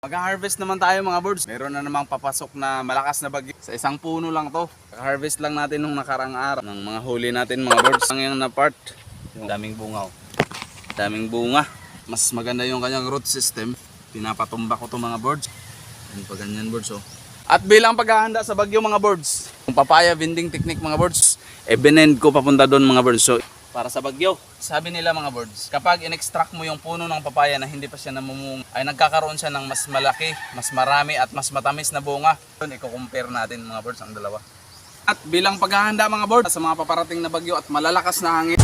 Mag-harvest naman tayo mga birds. Meron na namang papasok na malakas na bagyo. Sa isang puno lang to. Harvest lang natin nung nakarang araw ng mga huli natin mga birds. Ang yung na part, yung daming bunga. oh. Daming bunga. Mas maganda yung kanyang root system. Pinapatumba ko to mga birds. Yan pa ganyan birds oh. At bilang paghahanda sa bagyo mga birds, yung papaya vending technique mga birds, e binend ko papunta doon mga birds. So, para sa bagyo. Sabi nila mga birds, kapag in-extract mo yung puno ng papaya na hindi pa siya namumunga, ay nagkakaroon siya ng mas malaki, mas marami at mas matamis na bunga. Yun, i-compare natin mga birds ang dalawa. At bilang paghahanda mga birds sa mga paparating na bagyo at malalakas na hangin,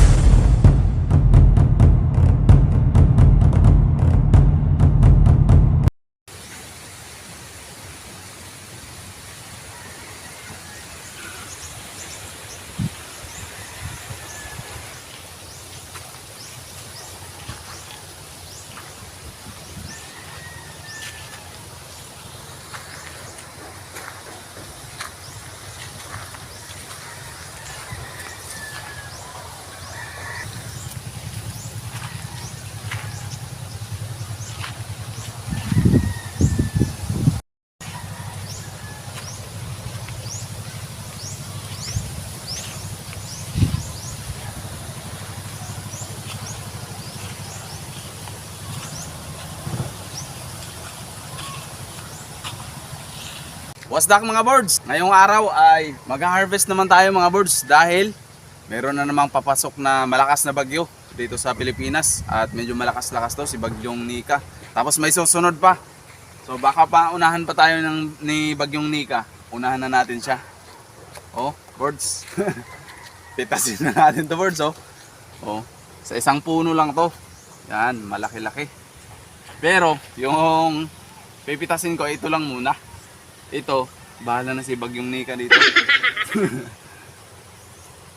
What's that mga birds? Ngayong araw ay mag-harvest naman tayo mga birds dahil meron na namang papasok na malakas na bagyo dito sa Pilipinas at medyo malakas-lakas to si Bagyong Nika. Tapos may susunod pa. So baka pa unahan pa tayo ng, ni Bagyong Nika. Unahan na natin siya. Oh, birds. Pitasin na natin to birds oh. Oh, sa isang puno lang to. Yan, malaki-laki. Pero yung pipitasin ko ito lang muna. Ito, bahala na si Bagyong Nika dito.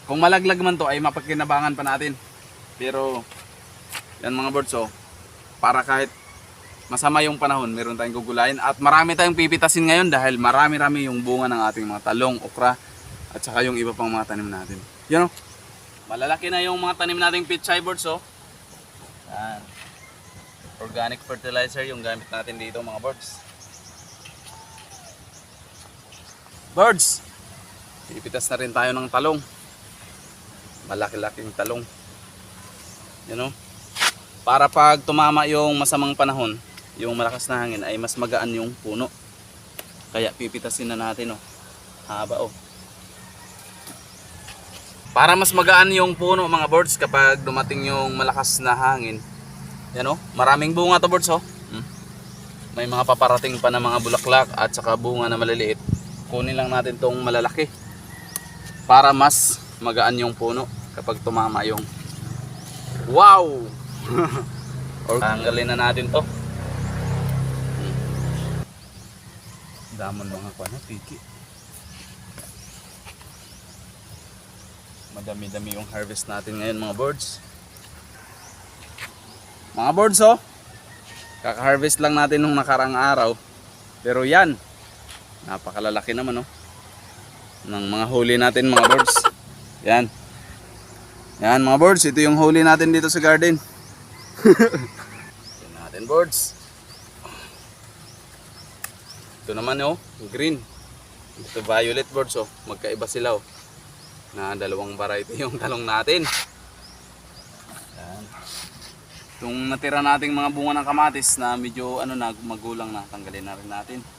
Kung malaglag man to ay mapagkinabangan pa natin. Pero yan mga birds oh, para kahit masama yung panahon, meron tayong gugulayin at marami tayong pipitasin ngayon dahil marami-rami yung bunga ng ating mga talong, okra at saka yung iba pang mga tanim natin. Yan oh. Malalaki na yung mga tanim nating pichay birds oh. Yan. Organic fertilizer yung gamit natin dito mga birds. Birds! Pipitas na rin tayo ng talong. Malaki-laking talong. Yan o. Para pag tumama yung masamang panahon, yung malakas na hangin ay mas magaan yung puno. Kaya pipitasin na natin o. Haba o. Para mas magaan yung puno mga birds kapag dumating yung malakas na hangin. Yan o. Maraming bunga to birds o. Hmm. May mga paparating pa na mga bulaklak at saka bunga na maliliit kunin lang natin tong malalaki para mas magaan yung puno kapag tumama yung wow! Tanggalin na natin to. Damon mga na piki. Madami dami yung harvest natin ngayon mga birds mga birds oh. Kaka-harvest lang natin nung nakarang araw. Pero yan Napakalalaki naman oh. Ng mga huli natin mga birds. Yan. Yan mga birds, ito yung huli natin dito sa garden. Yan natin birds. Ito naman oh, green. Ito violet birds oh, magkaiba sila oh. Na dalawang variety yung talong natin. Yan. Itong natira nating mga bunga ng kamatis na medyo ano na magulang na, tanggalin na rin natin.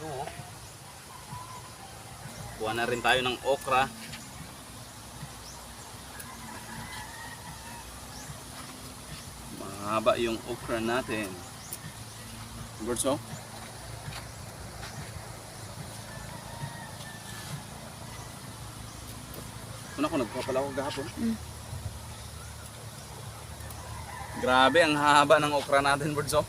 Oo. Kuha na rin tayo ng okra. Mahaba yung okra natin. Burso? Una ko nagpapala ako gahapon. Grabe ang haba ng okra natin, Burso.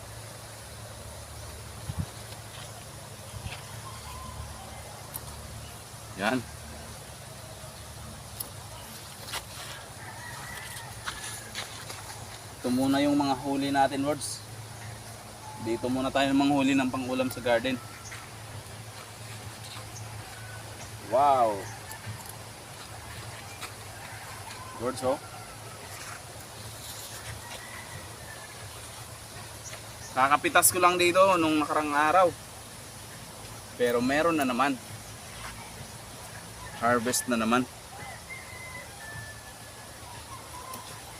Yan. Ito muna yung mga huli natin, Words. Dito muna tayo manghuli ng pangulam sa garden. Wow! Words, oh. Kakapitas ko lang dito nung nakarang araw. Pero meron na naman. Harvest na naman.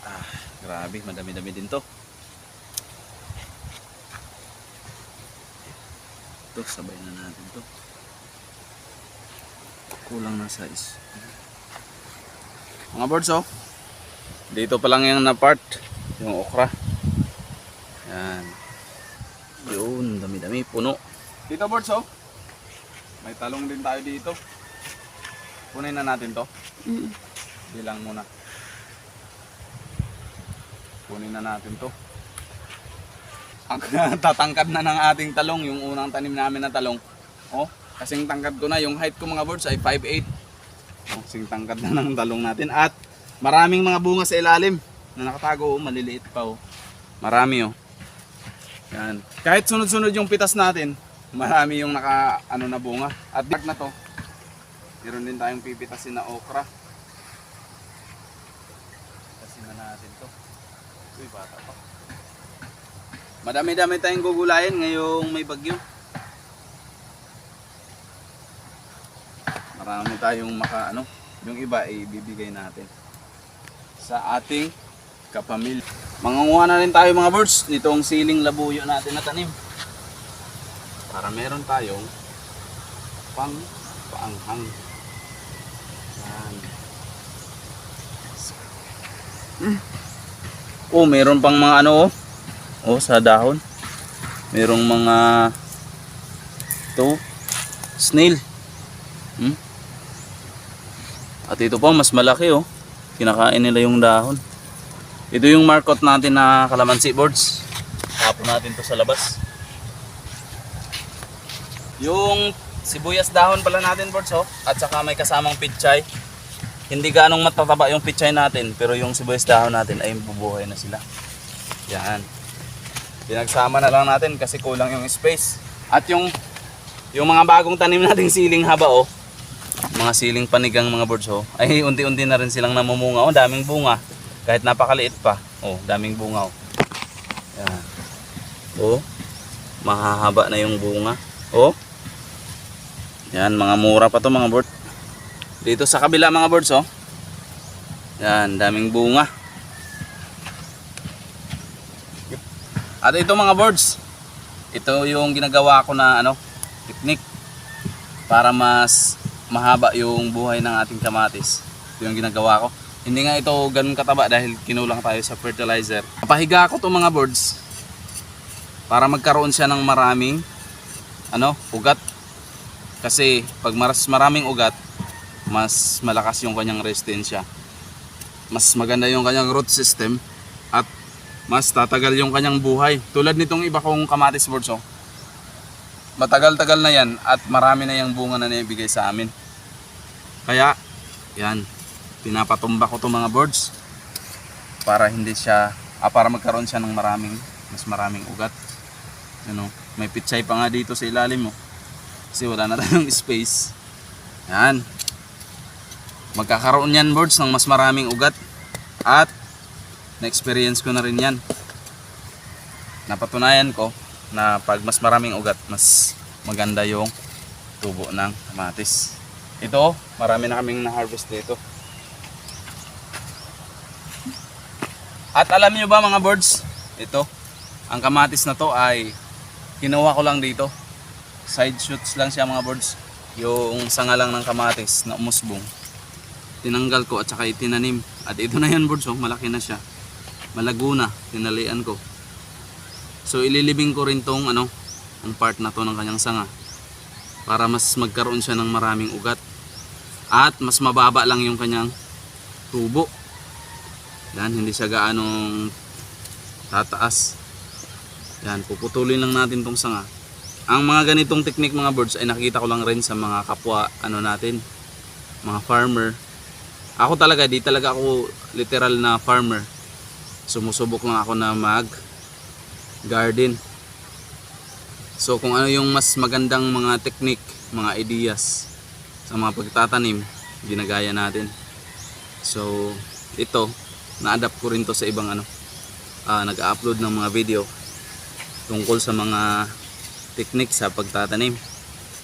Ah, grabe, madami-dami din to. Ito, sabay na natin to. Kulang na size. Mga birds oh. Dito pa lang yung na part. Yung okra. Yan. Yun, dami-dami. Puno. Dito birds oh. May talong din tayo dito. Kunin na natin to. Bilang muna. Kunin na natin to. Ang tatangkad na ng ating talong, yung unang tanim namin na talong. Oh, kasing tangkad ko na, yung height ko mga birds ay 5'8". Oh, kasing tangkad na ng talong natin. At maraming mga bunga sa ilalim na nakatago, oh, maliliit pa oh. Marami oh. Yan. Kahit sunod-sunod yung pitas natin, marami yung naka ano na bunga. At bag na to, meron din tayong pipitasin na okra. Pitasin na natin to. Uy, bata pa. Madami-dami tayong gugulayan ngayong may bagyo. Marami tayong maka ano, yung iba ay bibigay natin sa ating kapamilya. Mangunguha na rin tayo mga birds nitong siling labuyo natin na tanim. Para meron tayong pang paanghang. Oh, meron pang mga ano oh. Oh, sa dahon. Merong mga to snail. Hmm? At ito pa mas malaki oh. Kinakain nila yung dahon. Ito yung markot natin na calamansi boards. Tapon natin to sa labas. Yung sibuyas dahon pala natin boards oh. At saka may kasamang pichay. Hindi ganong matataba yung pichay natin pero yung sibuyas dahon natin ay bubuhay na sila. Yan. Pinagsama na lang natin kasi kulang yung space. At yung yung mga bagong tanim nating siling haba oh. Mga siling panigang mga birds oh. Ay unti-unti na rin silang namumunga oh, daming bunga. Kahit napakaliit pa. Oh, daming bunga oh. Yan. Oh. Mahahaba na yung bunga. Oh. Yan, mga mura pa to mga bird. Dito sa kabila mga birds oh. Yan, daming bunga. At ito mga birds, ito yung ginagawa ko na ano, technique para mas mahaba yung buhay ng ating kamatis. Ito yung ginagawa ko. Hindi nga ito ganun kataba dahil kinulang tayo sa fertilizer. Pahiga ko to mga birds para magkaroon siya ng maraming ano, ugat. Kasi pag maras maraming ugat, mas malakas yung kanyang resistensya. Mas maganda yung kanyang root system at mas tatagal yung kanyang buhay. Tulad nitong iba kong kamatis birds oh. Matagal-tagal na yan at marami na yung bunga na naibigay sa amin. Kaya, yan, pinapatumba ko itong mga birds para hindi siya, ah, para magkaroon siya ng maraming, mas maraming ugat. Ano, may pitsay pa nga dito sa ilalim mo. Kasi wala na tayong space. Yan. Magkakaroon yan birds ng mas maraming ugat. At na-experience ko na rin yan. Napatunayan ko na pag mas maraming ugat, mas maganda yung tubo ng kamatis. Ito, marami na kaming na-harvest dito. At alam niyo ba mga birds, ito, ang kamatis na to ay kinuha ko lang dito. Side shoots lang siya mga birds. Yung sanga lang ng kamatis na umusbong. Tinanggal ko at saka itinanim. At ito na yan birds, oh, malaki na siya. Malago na, tinalian ko. So ililibing ko rin tong ano, ang part na to ng kanyang sanga para mas magkaroon siya ng maraming ugat at mas mababa lang yung kanyang tubo. Yan, hindi siya gaanong tataas. Yan, puputulin lang natin tong sanga. Ang mga ganitong technique mga birds ay nakikita ko lang rin sa mga kapwa ano natin, mga farmer. Ako talaga, di talaga ako literal na farmer. Sumusubok lang ako na mag garden. So kung ano yung mas magandang mga technique, mga ideas sa mga pagtatanim, ginagaya natin. So ito, na-adapt ko rin to sa ibang ano, ah, nag-upload ng mga video tungkol sa mga technique sa pagtatanim.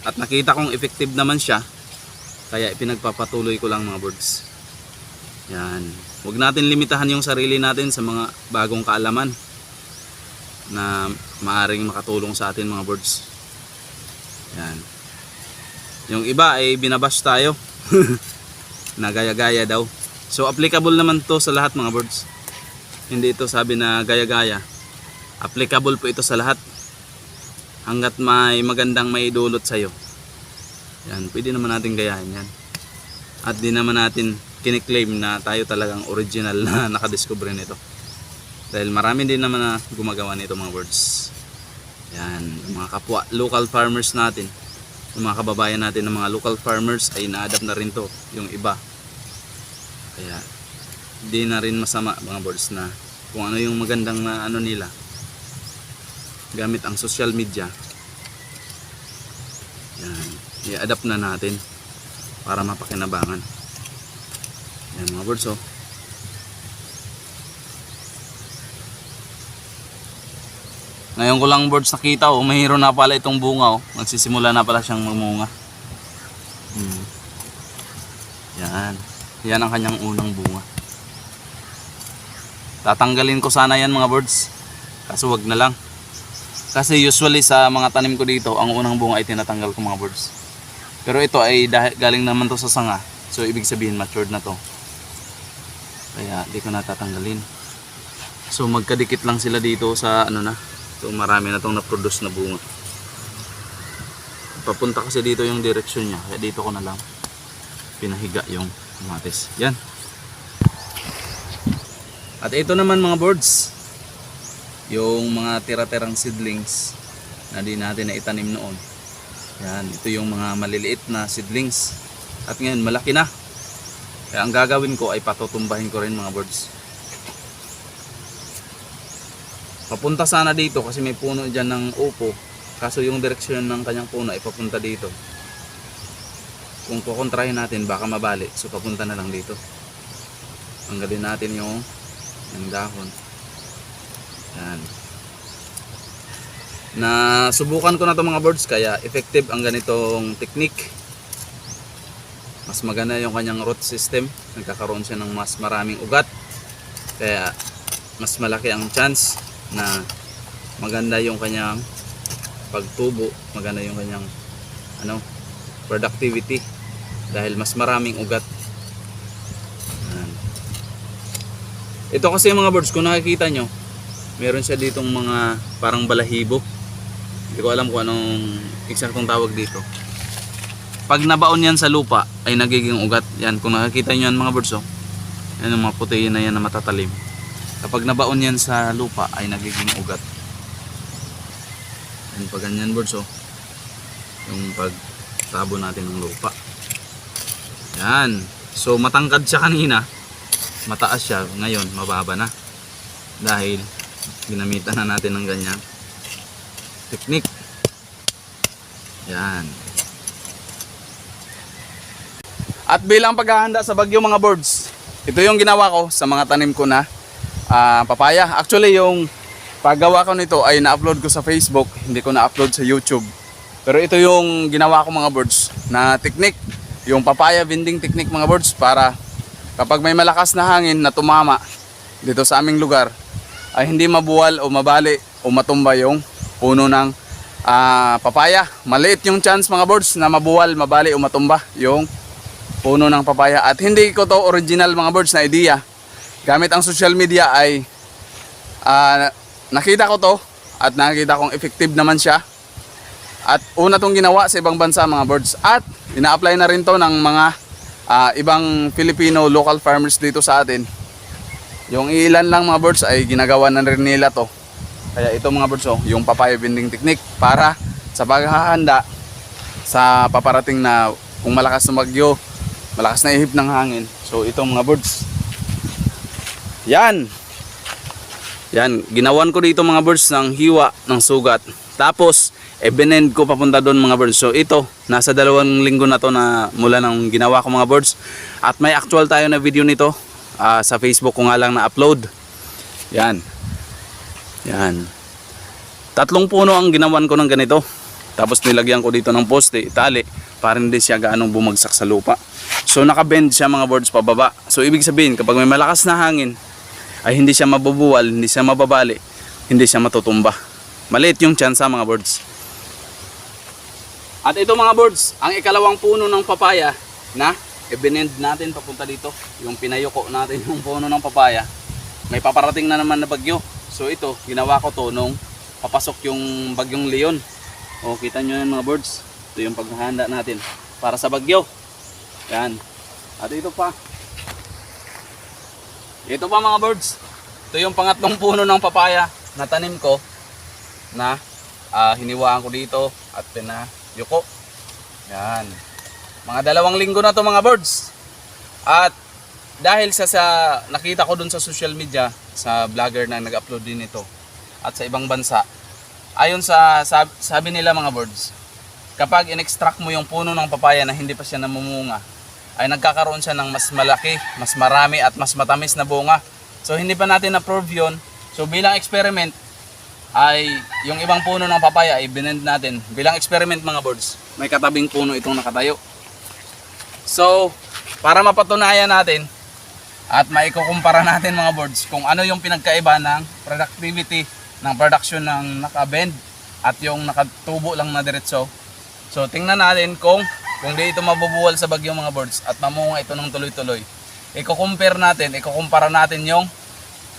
At nakita kong effective naman siya, kaya ipinagpapatuloy ko lang mga birds. Yan. Huwag natin limitahan yung sarili natin sa mga bagong kaalaman na maaring makatulong sa atin mga birds. Yan. Yung iba ay binabash tayo. na gaya-gaya daw. So applicable naman to sa lahat mga birds. Hindi ito sabi na gaya-gaya. Applicable po ito sa lahat. Hanggat may magandang may dulot sa'yo. Yan, pwede naman natin gayahin yan. At di naman natin kiniklaim na tayo talagang original na nakadiscover nito. Dahil marami din naman na gumagawa nito mga birds. Yan, yung mga kapwa, local farmers natin. Yung mga kababayan natin ng mga local farmers ay na-adapt na rin to, yung iba. Kaya, di na rin masama mga birds na kung ano yung magandang na ano nila gamit ang social media. Yan, i-adapt na natin para mapakinabangan. Yan mga birds oh. Ngayon ko lang birds nakita oh, mahiro na pala itong bunga oh. Nagsisimula na pala siyang mamunga. Hmm. Yan. Yan ang kanyang unang bunga. Tatanggalin ko sana yan mga birds. Kaso wag na lang. Kasi usually sa mga tanim ko dito, ang unang bunga ay tinatanggal ko mga birds. Pero ito ay dahil, galing naman to sa sanga. So ibig sabihin matured na to. Kaya di ko natatanggalin. So magkadikit lang sila dito sa ano na. So marami na tong na-produce na bunga. Papunta kasi dito yung direksyon niya. Kaya dito ko na lang pinahiga yung kamatis. Yan. At ito naman mga birds. Yung mga tira-tirang seedlings na di natin na itanim noon. Yan. Ito yung mga maliliit na seedlings. At ngayon malaki na. Kaya ang gagawin ko ay patutumbahin ko rin mga birds. Papunta sana dito kasi may puno dyan ng upo. Kaso yung direksyon ng kanyang puno ay papunta dito. Kung kukontrahin natin baka mabali. So papunta na lang dito. Tanggalin natin yung, yung dahon. Yan. Na subukan ko na to mga birds kaya effective ang ganitong technique. Mas maganda yung kanyang root system. Nagkakaroon siya ng mas maraming ugat. Kaya mas malaki ang chance na maganda yung kanyang pagtubo, maganda yung kanyang ano, productivity dahil mas maraming ugat. Ito kasi mga birds, kung nakikita nyo, meron siya ditong mga parang balahibo. Hindi ko alam kung anong eksaktong tawag dito. Pag nabaon yan sa lupa, ay nagiging ugat. Yan, kung nakikita nyo yan mga birds, oh. Yan yung mga puti na yan na matatalim. Kapag nabaon yan sa lupa ay nagiging ugat. Yan pag ganyan birds oh. Yung pagtabo natin ng lupa. Yan. So matangkad siya kanina. Mataas siya. Ngayon mababa na. Dahil ginamitan na natin ng ganyan technique. Yan. At bilang paghahanda sa bagyo mga birds, ito yung ginawa ko sa mga tanim ko na ah, papaya. Actually, yung paggawa ko nito ay na-upload ko sa Facebook, hindi ko na-upload sa YouTube. Pero ito yung ginawa ko mga birds na technique, yung papaya vending technique mga birds para kapag may malakas na hangin na tumama dito sa aming lugar ay hindi mabuwal o mabali o matumba yung puno ng ah, papaya. Maliit yung chance mga birds na mabuwal, mabali o matumba yung puno ng papaya. At hindi ko to original mga birds na idea. Gamit ang social media ay ah, nakita ko to at nakita kong effective naman siya. At una tong ginawa sa ibang bansa mga birds. At ina-apply na rin to ng mga ah, ibang Filipino local farmers dito sa atin. Yung ilan lang mga birds ay ginagawa na rin nila to. Kaya ito mga birds oh, yung papaya bending technique para sa paghahanda sa paparating na kung malakas na bagyo malakas na ihip ng hangin so ito mga birds yan. Yan, ginawan ko dito mga birds ng hiwa ng sugat. Tapos, e binend ko papunta doon mga birds. So ito, nasa dalawang linggo na to na mula ng ginawa ko mga birds. At may actual tayo na video nito ah, sa Facebook ko nga lang na-upload. Yan. Yan. Tatlong puno ang ginawan ko ng ganito. Tapos nilagyan ko dito ng poste, itali, para hindi siya gaanong bumagsak sa lupa. So nakabend siya mga birds pababa. So ibig sabihin, kapag may malakas na hangin, ay hindi siya mabubuwal, hindi siya mababali, hindi siya matutumba. Maliit yung chance mga birds. At ito mga birds, ang ikalawang puno ng papaya na ibinend natin papunta dito. Yung pinayuko natin yung puno ng papaya. May paparating na naman na bagyo. So ito, ginawa ko to nung papasok yung bagyong leon. O kita nyo yan mga birds. Ito yung paghahanda natin para sa bagyo. Yan. At ito pa. Ito pa mga birds. Ito yung pangatlong puno ng papaya na tanim ko na ah, hiniwaan ko dito at pinayuko. Yan. Mga dalawang linggo na to mga birds. At dahil sa, sa nakita ko dun sa social media sa vlogger na nag-upload din ito at sa ibang bansa ayon sa sabi, sabi nila mga birds kapag in-extract mo yung puno ng papaya na hindi pa siya namumunga ay nagkakaroon siya ng mas malaki, mas marami at mas matamis na bunga. So hindi pa natin na-prove yun. So bilang experiment ay yung ibang puno ng papaya ay binend natin. Bilang experiment mga birds, may katabing puno itong nakatayo. So para mapatunayan natin at maikukumpara natin mga birds kung ano yung pinagkaiba ng productivity ng production ng nakabend at yung nakatubo lang na diretso. So tingnan natin kung kung di ito mabubuwal sa bagyo mga birds at mamunga ito ng tuloy-tuloy. Iko-compare natin, ikukumpara natin yung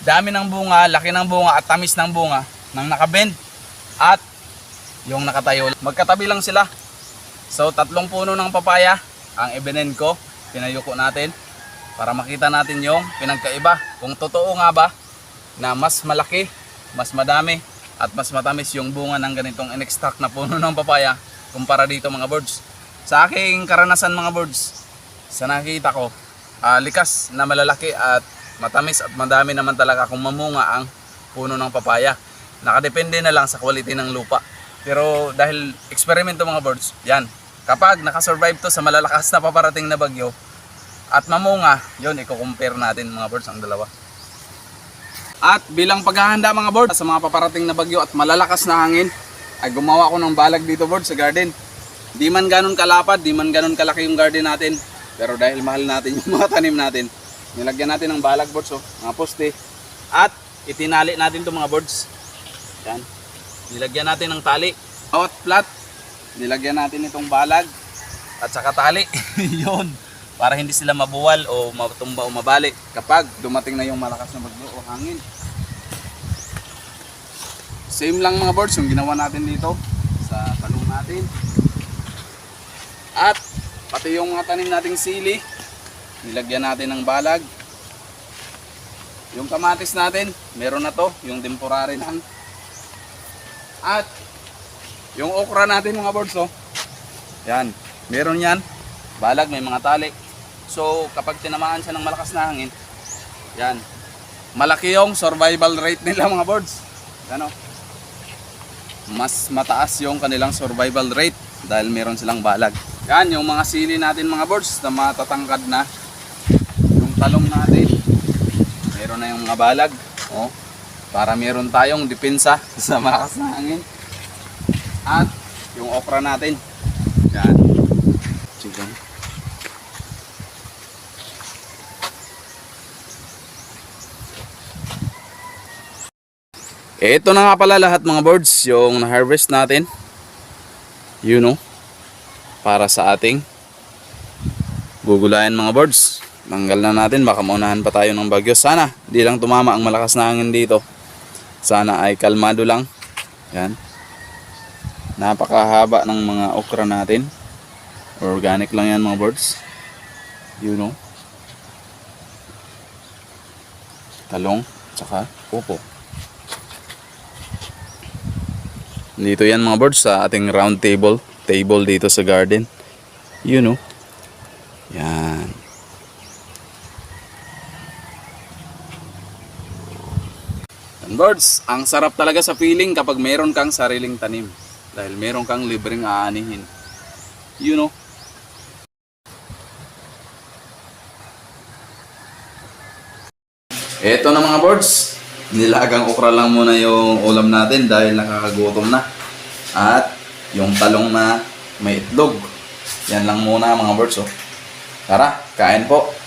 dami ng bunga, laki ng bunga at tamis ng bunga ng nakabend at yung nakatayo. Magkatabi lang sila. So tatlong puno ng papaya ang ibenen ko, pinayuko natin para makita natin yung pinagkaiba. Kung totoo nga ba na mas malaki, mas madami at mas matamis yung bunga ng ganitong in-extract na puno ng papaya kumpara dito mga birds. Sa aking karanasan mga birds, sa nakikita ko, ah, likas na malalaki at matamis at madami naman talaga kung mamunga ang puno ng papaya. Nakadepende na lang sa quality ng lupa. Pero dahil eksperimento mga birds, yan. Kapag nakasurvive to sa malalakas na paparating na bagyo at mamunga, yun, i-compare natin mga birds ang dalawa. At bilang paghahanda mga birds sa mga paparating na bagyo at malalakas na hangin, ay gumawa ko ng balag dito birds sa garden. Di man ganun kalapad, di man ganun kalaki yung garden natin. Pero dahil mahal natin yung mga tanim natin, nilagyan natin ng balag birds, oh, mga poste. At itinali natin itong mga birds. Yan. Nilagyan natin ng tali. Bawat plat, nilagyan natin itong balag at saka tali. Yun. Para hindi sila mabuwal o matumba o mabali kapag dumating na yung malakas na bagyo o hangin. Same lang mga birds yung ginawa natin dito sa tanong natin. At pati yung mga tanim nating sili, nilagyan natin ng balag. Yung kamatis natin, meron na to, yung temporary lang. At yung okra natin mga birds, oh. Yan, meron yan. Balag, may mga tali. So, kapag tinamaan siya ng malakas na hangin, yan. Malaki yung survival rate nila mga birds. Ano? Mas mataas yung kanilang survival rate dahil meron silang balag. Yan, yung mga sili natin mga birds na matatangkad na. Yung talong natin, meron na yung mga balag. Oh, para meron tayong depensa sa malakas na hangin. At yung okra natin. Yan. Chicken. Ito na nga pala lahat mga birds, yung na-harvest natin. You know, para sa ating gugulayan mga birds. Tanggal na natin, baka maunahan pa tayo ng bagyo. Sana, di lang tumama ang malakas na hangin dito. Sana ay kalmado lang. Yan. Napakahaba ng mga okra natin. Organic lang yan mga birds. You know. Talong, tsaka upo. Dito yan mga birds sa ating round table. Table dito sa garden. You know. Yan. And birds, ang sarap talaga sa feeling kapag meron kang sariling tanim. Dahil meron kang libreng aanihin. You know. Ito na mga birds. Nilagang okra lang muna yung ulam natin dahil nakakagutom na. At yung talong na may itlog. Yan lang muna mga birds oh. Tara, kain po.